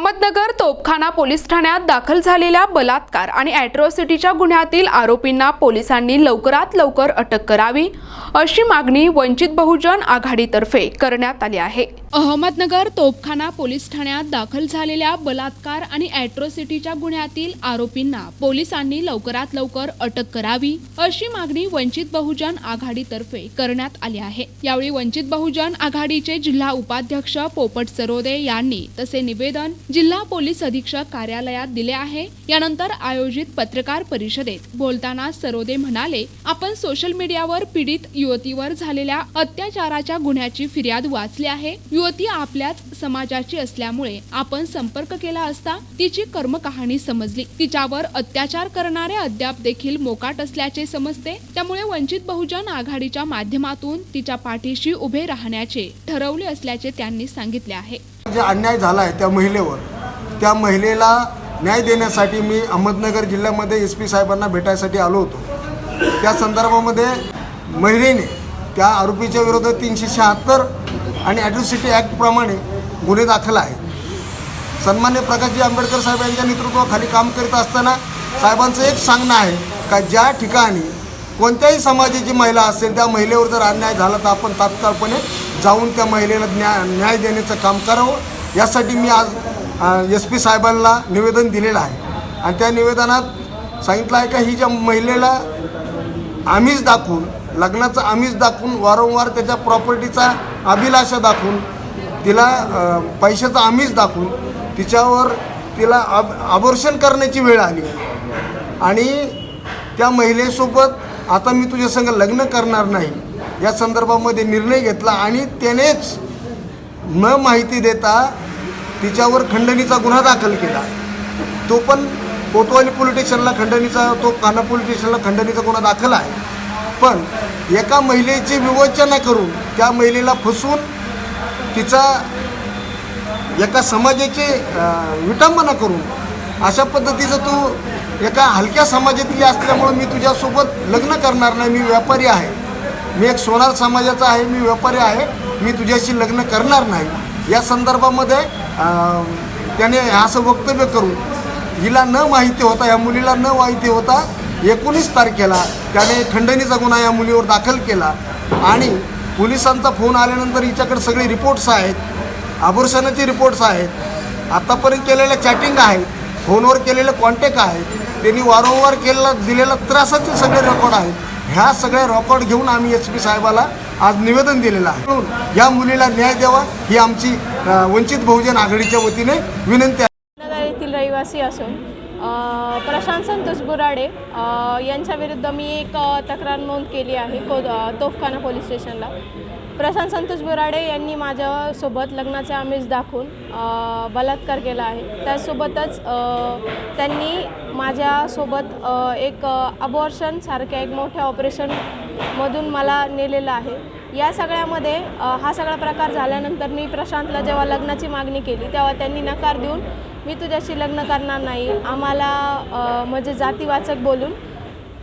अहमदनगर तोपखाना police ठाण्यात दाखल झालेल्या बलात्कार आणि अॅट्रॉसिटीच्या गुन्ह्यातील आरोपींना पोलिसांनी लवकरात लवकर अटक करावी अशी मागणी वंचित बहुजन आघाडीतर्फे करण्यात आली आहे. अहमदनगर तोफखाना पोलीस ठाण्यात दाखल झालेल्या बलात्कार आणि अॅट्रॉसिटीच्या गुन्ह्यातील आरोपींना पोलिसांनी लवकरात लवकर अटक करावी अशी मागणी वंचित बहुजन आघाडीतर्फे करण्यात आली आहे. यावेळी वंचित बहुजन आघाडीचे जिल्हा उपाध्यक्ष पोपट सरोदे यांनी तसे निवेदन जिल्हा पोलीस अधीक्षक कार्यालयात दिले आहे. यानंतर आयोजित पत्रकार परिषदेत बोलताना सरोदे म्हणाले आपण सोशल मीडियावर पीडित युवतीवर झालेल्या अत्याचाराच्या गुन्ह्याची फिर्याद वाचली आहे. युवती आपल्याच समाजाची असल्यामुळे आपण संपर्क केला असता तिची कर्मकहाणी समजली. तिच्यावर अत्याचार करणारे अद्याप देखील मोकाट असल्याचे समजते. त्यामुळे वंचित बहुजन आघाडीच्या माध्यमातून तिच्या पाठीशी उभे राहण्याचे ठरवले असल्याचे त्यांनी सांगितले आहे. जे अन्याय झाला आहे त्या महिलेवर त्या महिलेला न्याय देण्यासाठी मी अहमदनगर जिल्ह्यामध्ये एस पी साहेबांना भेटायसाठी आलो होतो. त्या संदर्भामध्ये महिलेने त्या आरोपीच्या विरोधात तीनशे शहात्तर आणि ॲट्रॉसिटी ॲक्टप्रमाणे गुन्हे दाखल आहेत. सन्मान्य प्रकाशजी आंबेडकर साहेब यांच्या नेतृत्वाखाली काम करीत असताना साहेबांचं एक सांगणं आहे का ज्या ठिकाणी कोणत्याही समाजाची महिला असेल त्या महिलेवर जर अन्याय झाला तर आपण तात्काळपणे जाऊन त्या महिलेला न्याय न्याय देण्याचं काम करावं. यासाठी मी आज एस पी साहेबांना निवेदन दिलेलं आहे. आणि त्या निवेदनात सांगितलं आहे का ही ज्या महिलेला आम्हीच दाखवून लग्नाचं आमिष दाखवून वारंवार त्याच्या प्रॉपर्टीचा अभिलाषा दाखवून तिला पैशाचं पैशाचा आमिष दाखवून तिच्यावर तिला अब अबॉर्शन करण्याची वेळ आली. आणि त्या महिलेसोबत आता मी तुझ्या संग लग्न करणार नाही या संदर्भामध्ये निर्णय घेतला आणि त्यानेच न माहिती देता तिच्यावर खंडणीचा गुन्हा दाखल केला. तो पण कोतवाली पोलीस स्टेशनला खंडणीचा तो काना पोलीस स्टेशनला खंडणीचा गुन्हा दाखल आहे. पण एका महिलेची विवंचना करून त्या महिलेला फसवून तिचा एका समाजाची विटंबना करून अशा पद्धतीचं तू एका हलक्या समाजातली असल्यामुळं मी तुझ्यासोबत लग्न करणार नाही. मी व्यापारी आहे. मी एक सोनार समाजाचा आहे. मी व्यापारी आहे. मी तुझ्याशी लग्न करणार नाही. या संदर्भामध्ये त्याने असं वक्तव्य करून हिला न माहिती होता या मुलीला न माहिती होता एकोणीस तारखेला त्याने खंडणीचा गुन्हा या मुलीवर दाखल केला आणि पोलिसांचा फोन आल्यानंतर हिच्याकडे सगळे रिपोर्ट्स आहेत आभूषणाचे रिपोर्ट्स आहेत. आत्तापर्यंत केलेल्या चॅटिंग आहेत फोनवर केलेले कॉन्टॅक्ट आहेत त्यांनी वारंवार केलेला दिलेला त्रासाचे सगळे रेकॉर्ड आहेत. ह्या सगळ्या रेकॉर्ड घेऊन आम्ही एस पी साहेबाला आज निवेदन दिलेलं आहे. म्हणून या मुलीला न्याय द्यावा ही आमची वंचित बहुजन आघाडीच्या वतीने विनंती आहे. रहिवासी असून प्रशांत संतोष बुराडे यांच्याविरुद्ध मी एक तक्रार नोंद केली आहे को तोफखाना पोलीस स्टेशनला. प्रशांत संतोष बुराडे यांनी माझ्यासोबत लग्नाचे आमिष दाखवून बलात्कार केला आहे. त्यासोबतच त्यांनी माझ्यासोबत एक अबॉर्शनसारख्या एक मोठ्या ऑपरेशन मधून मला नेलेलं आहे. या सगळ्यामध्ये हा सगळा प्रकार झाल्यानंतर मी प्रशांतला जेव्हा लग्नाची मागणी केली तेव्हा त्यांनी नकार देऊन मी तुझ्याशी लग्न करणार नाही. आम्हाला म्हणजे जातीवाचक बोलून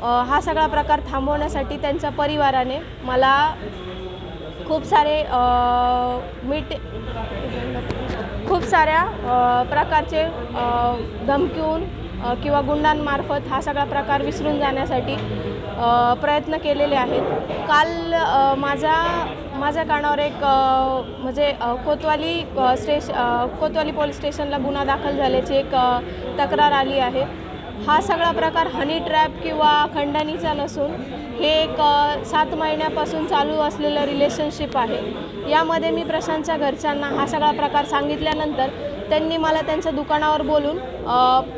हा सगळा प्रकार थांबवण्यासाठी त्यांच्या परिवाराने मला खूप सारे मीट खूप साऱ्या प्रकारचे धमकीवून किंवा गुंडांमार्फत हा सगळा प्रकार विसरून जाण्यासाठी प्रयत्न केलेले आहेत. काल माझ्या माझा माझ्या कानावर एक म्हणजे कोतवाली स्टेश कोतवाली पोलीस स्टेशनला गुन्हा दाखल झाल्याची एक तक्रार आली आहे. हा सगळा प्रकार हनी ट्रॅप किंवा खंडणीचा नसून हे एक सात महिन्यापासून चालू असलेलं रिलेशनशिप आहे. यामध्ये मी प्रशांतच्या घरच्यांना हा सगळा प्रकार सांगितल्यानंतर त्यांनी मला त्यांच्या दुकानावर बोलून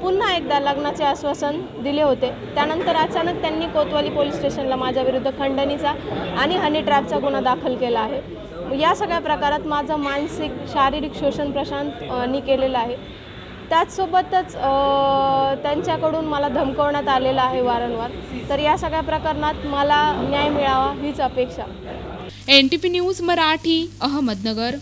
पुन्हा एकदा लग्नाचे आश्वासन दिले होते. त्यानंतर अचानक त्यांनी कोतवाली पोलीस स्टेशनला माझ्याविरुद्ध खंडणीचा आणि हनी ट्रॅपचा गुन्हा दाखल केला आहे. या सगळ्या प्रकारात माझं मानसिक शारीरिक शोषण प्रशांत नी केलेलं आहे. त्याचसोबतच त्यांच्याकडून मला धमकवण्यात आलेलं आहे वारंवार. तर या सगळ्या प्रकरणात मला न्याय मिळावा हीच अपेक्षा. N T P news Marathi Ahmednagar.